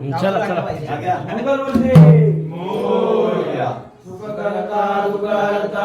चला चला. करता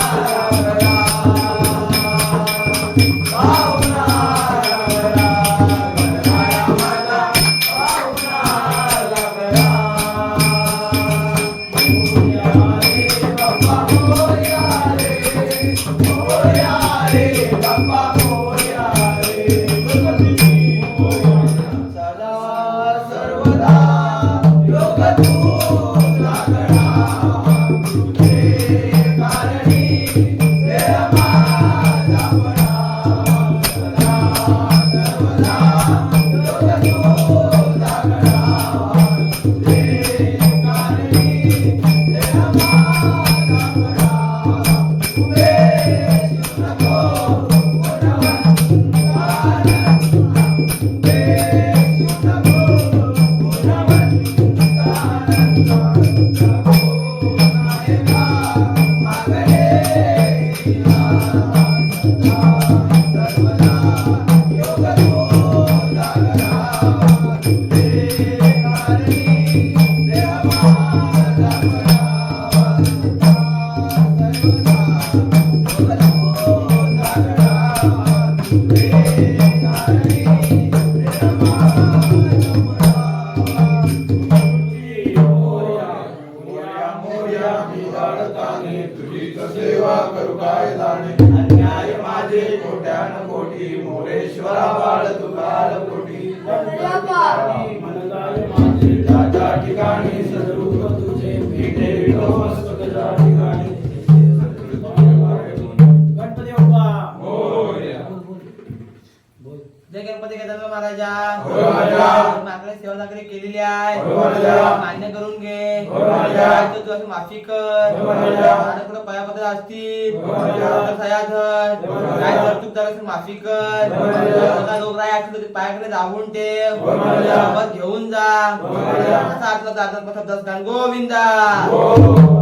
పాలకుడి जय गणपती केदार महाराजा. महाराजा. मागणी सेवा चाकरी केलेली आहे. महाराजा. मान्य करून घे. तर तू असं माफी कर. माझ्याकडे पयापत्र असतील. तर. काय तर झालं असेल माफी कर. तर पायाकडे दाबून ठेव. घेऊन जा. असा शब्दात गाण गोविंदा हो.